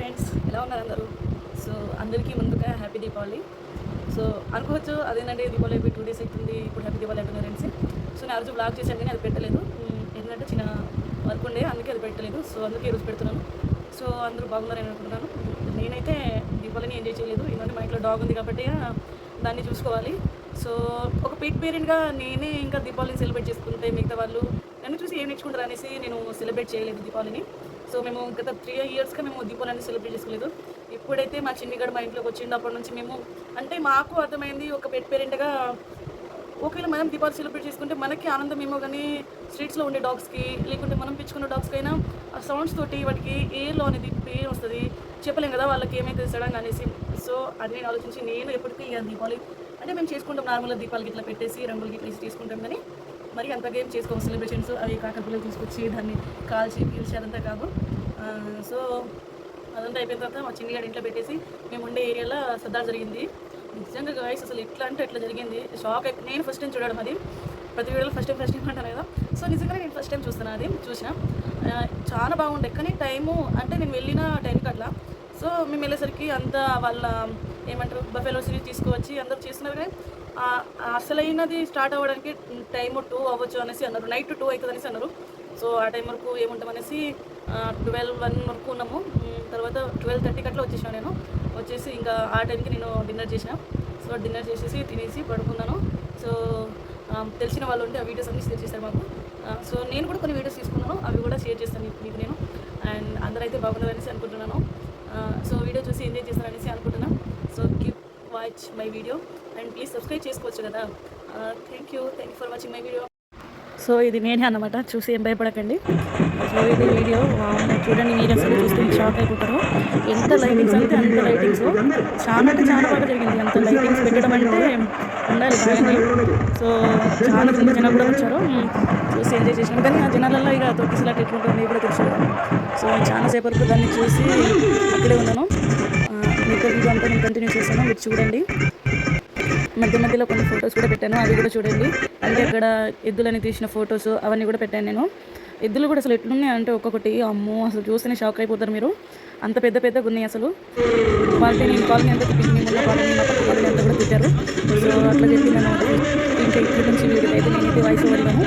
Friends ఎలా ఉన్నారు అందరూ? సో అందరికీ ముందుగా హ్యాపీ దీపావళి. సో అనుకోవచ్చు అదేంటంటే దీపావళి అయిపోయి టూ డేస్ అవుతుంది ఇప్పుడు హ్యాపీ దీపావళి అంటున్నారు ఫ్రెండ్స్ సో నేను రోజు బ్లాగ్ చేశాను కానీ అది పెట్టలేదు. ఎందుకంటే చిన్న వర్క్ ఉండే అందుకే అది పెట్టలేదు. సో అందుకే ఈరోజు పెడుతున్నాను. సో అందరూ బాగున్నారని అనుకుంటున్నాను. నేనైతే దీపావళిని ఎంజాయ్ చేయలేదు. ఎందుకంటే మా ఇంట్లో డాగ్ ఉంది కాబట్టి దాన్ని చూసుకోవాలి. సో ఒక పిక్ పేరెంట్గా నేనే ఇంకా దీపావళిని సెలబ్రేట్ చేసుకుంటే మిగతా వాళ్ళు నన్ను చూసి ఏం నేర్చుకుంటారు అనేసి నేను సెలబ్రేట్ చేయలేదు దీపావళిని. సో మేము గత త్రీ ఇయర్స్గా మేము దీపావళిని సెలబ్రేట్ చేసుకోలేదు. ఇప్పుడైతే మా చిన్నిగడ మా ఇంట్లోకి వచ్చిండు అప్పటి నుంచి మేము అంటే మాకు అర్థమైంది ఒక పెట్ పేరెంట్గా ఒకవేళ మనం దీపావళి సెలబ్రేట్ చేసుకుంటే మనకి ఆనందం ఏమో కానీ స్ట్రీట్స్లో ఉండే డాగ్స్కి లేకుంటే మనం పెంచుకున్న డాగ్స్కి అయినా ఆ సౌండ్స్ తోటి వాటికి ఏర్లో అనేది పెయిన్ వస్తుంది. చెప్పలేం కదా వాళ్ళకి ఏమైతే సడన్ అనేసి. సో అది నేను ఆలోచించి నేను ఎప్పటికీ ఇక దీపావళి అంటే మేము చేసుకుంటాం నార్మల్గా దీపాలకి ఇట్లా పెట్టేసి రంగులకి ఇట్లా వేసి చేసుకుంటాం కానీ మరి అంతగా ఏం చేసుకోము సెలబ్రేషన్స్ అవి కాకరపుల్లలు తీసుకొచ్చి దాన్ని కాల్చి పీల్చి అదంతా కాదు. సో అదంతా అయిపోయిన తర్వాత మా చిన్నగాడి ఇంట్లో పెట్టేసి మేము ఉండే ఏరియాలో సర్దార్ జరిగింది. నిజంగా గాయస్ అసలు ఎట్లా అంటే ఎట్లా జరిగింది. షాక్ అయితే నేను ఫస్ట్ టైం చూడడం అది. ప్రతి వీడియోలో ఫస్ట్ టైం ఫస్ట్ టైం అంటాను కదా. సో నిజంగా నేను ఫస్ట్ టైం చూస్తున్నాను అది చూసిన. చాలా బాగుండే కానీ టైము అంటే నేను వెళ్ళిన టైంకి అట్లా సో మేము వెళ్ళేసరికి అంతా వాళ్ళ ఏమంటారు బఫెలోస్ని తీసుకువచ్చి అందరూ చేస్తున్నారు కానీ అసలైనది స్టార్ట్ అవ్వడానికి టైం టూ అవ్వచ్చు అనేసి అన్నారు. నైట్ టూ అవుతుంది అనేసి అన్నారు. సో ఆ టైం వరకు ఏముంటాం అనేసి ట్వెల్వ్ వన్ వరకు ఉన్నాము. తర్వాత ట్వెల్వ్ థర్టీకి అట్లా వచ్చేసాను నేను. వచ్చేసి ఇంకా ఆ టైంకి నేను డిన్నర్ చేసిన. సో డిన్నర్ చేసేసి తినేసి పడుకున్నాను. సో తెలిసిన వాళ్ళు ఉంటే ఆ వీడియోస్ అన్ని షేర్ చేశారు మాకు. సో నేను కూడా కొన్ని వీడియోస్ తీసుకున్నాను. అవి కూడా షేర్ చేస్తాను మీకు- నేను. అండ్ అందరైతే బాగున్నారనేసి అనుకుంటున్నాను. సో వీడియో చూసి ఎంజాయ్ చేస్తారనేసి అనుకుంటున్నాను watch my video and please subscribe చేసుకోవచ్చు కదా. Thank you thank you for watching my video so ఇది నేనే అన్నమాట. చూసి ఏం భయపడకండి. సో ఇది వీడియో చూడండి మీరు అసలు చూస్తే షాక్ అయిపోతారు. ఎంత లైటింగ్స్ అంటే అంత లైటింగ్స్ చాలా అంటే చాలా బాగా జరిగింది. అంత లైటింగ్స్ పెట్టడం అంటే ఉండాలి బాగానే. సో చాలా మంది జనాలు కూడా వచ్చారు. చూసి ఎంజాయ్ చేసినాం కానీ ఆ జనాలలో ఇక తొక్కిసలాట్ ఎట్లుంటుంది కూడా తెలుసు సో చాలాసేపు వరకు దాన్ని చూసి అక్కడే ఉన్నాను. మీతో వీడియో అంతా నేను కంటిన్యూ చేస్తాను మీరు చూడండి. మధ్య మధ్యలో కొన్ని ఫొటోస్ కూడా పెట్టాను. అవి కూడా చూడండి. అంటే అక్కడ ఎద్దులని తీసిన ఫొటోస్ అవన్నీ కూడా పెట్టాను నేను. ఎద్దులు కూడా అసలు ఎట్లున్నాయి అంటే ఒక్కొక్కటి అమ్మో అసలు చూస్తేనే షాక్ అయిపోతారు మీరు. అంత పెద్ద పెద్దగా ఉన్నాయి అసలు. వాళ్ళకి నేను కాలనీ అంతా తిప్పింది ఉన్న కాలనీ కాలనీ అంతా కూడా తిట్టారు సో అట్లా చెప్పి నేను ఇంకా ఇక్కడ నుంచి వీడియో అయితే నేనైతే వాయిస్ వెళ్ళాను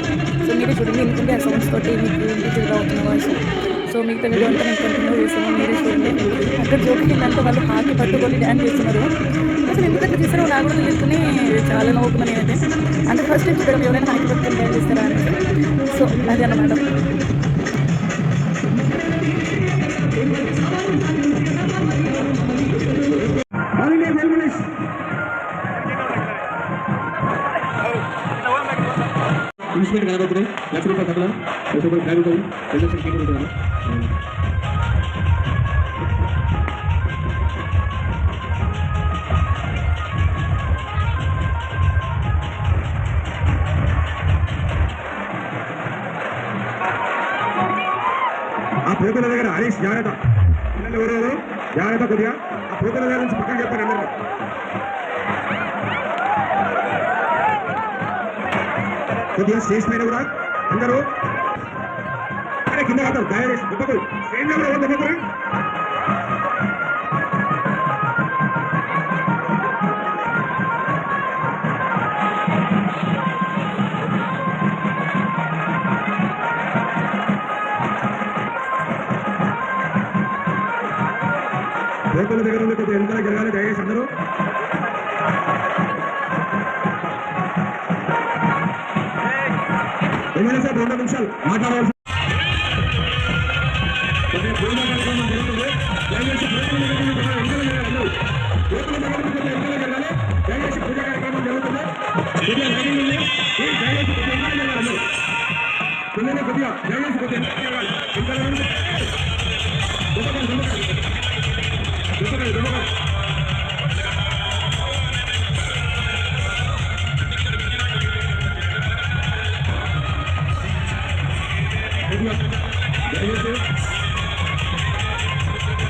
సో మీరే చూడండి. ఎందుకంటే ఆ సౌండ్స్ తోటి మీకు వినిపించగా అవుతున్న వాయిస్ సో మిగతా వీడియో అంతా నేను కంటిన్యూ చేస్తాను. మీరే చూడండి అక్కడ జోకిందంటే వాళ్ళు హాకీ పట్టుకొని డ్యాన్స్ చేస్తున్నారు. అసలు ఎందుకంటే చేస్తారో నాకు కూడా తెలుసుకుని చాలా నవ్వుకున్నాను నేనైతే. అంటే ఫస్ట్ నుంచి ఇక్కడ ఎవరైనా హాకీ పట్టుకొని డ్యాన్స్ చేస్తారా అని. సో అదే అన్నమాట. ఇన్స్ట్రుమెంట్ కనబడుతున్నాయి లక్ష రూపాయలు కట్టడం లక్ష రూపాయలు బ్యాగ్ ఉంటుంది రెండు లక్షలు పిల్లలు ఎవరెవరు జాగ్రత్త కొద్దిగా ఆ పోతుల దగ్గర నుంచి పక్కన చెప్పారు అందరికీ కొద్దిగా స్టేజ్ పైన కూడా అందరూ. కింద కాదు గాయలు ఒక్కొక్కరు స్టేజ్లో కూడా ఒక్కొక్కరు దగ్గర ఉంది కొద్దిగా ఎంత జరగాలి దయచేసి అందరూ. ఏమైనా సార్ రెండు నిమిషాలు మాట్లాడవలసి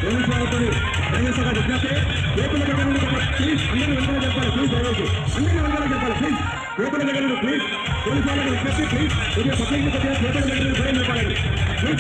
ప్రభుత్వాలతో ప్రవేశంగా విజ్ఞప్తి ఏపీ దగ్గర ప్లీజ్ అందరినీ వెంటనే చెప్పాలి ప్లీజ్ దయవేసి అందరినీ వెంటనే చెప్పాలి ప్లీజ్ ఏపీ దగ్గర ప్లీజ్ పోలీసు వాళ్ళకి విజ్ఞప్తి ప్లీజ్ ఇది పబ్లిక్ దగ్గర ఏపీ దగ్గర భయం చెప్పాలండి. ప్లీజ్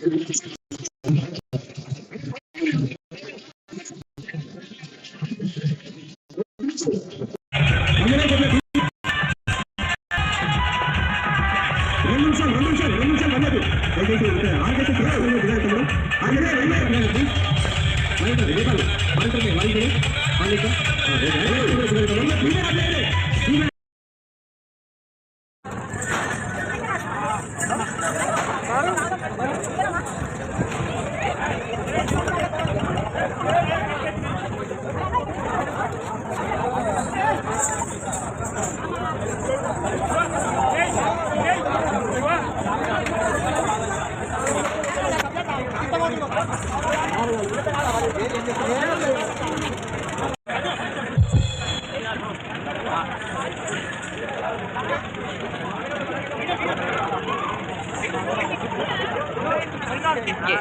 ಮಾಡಿದ್ರೆ ಮಾಡಿದ್ರೆ ಮಾಡಿದ್ರೆ ಮಾಡಿದ್ರೆ ಮಾಡಿದ್ರೆ ಮಾಡಿದ್ರೆ ये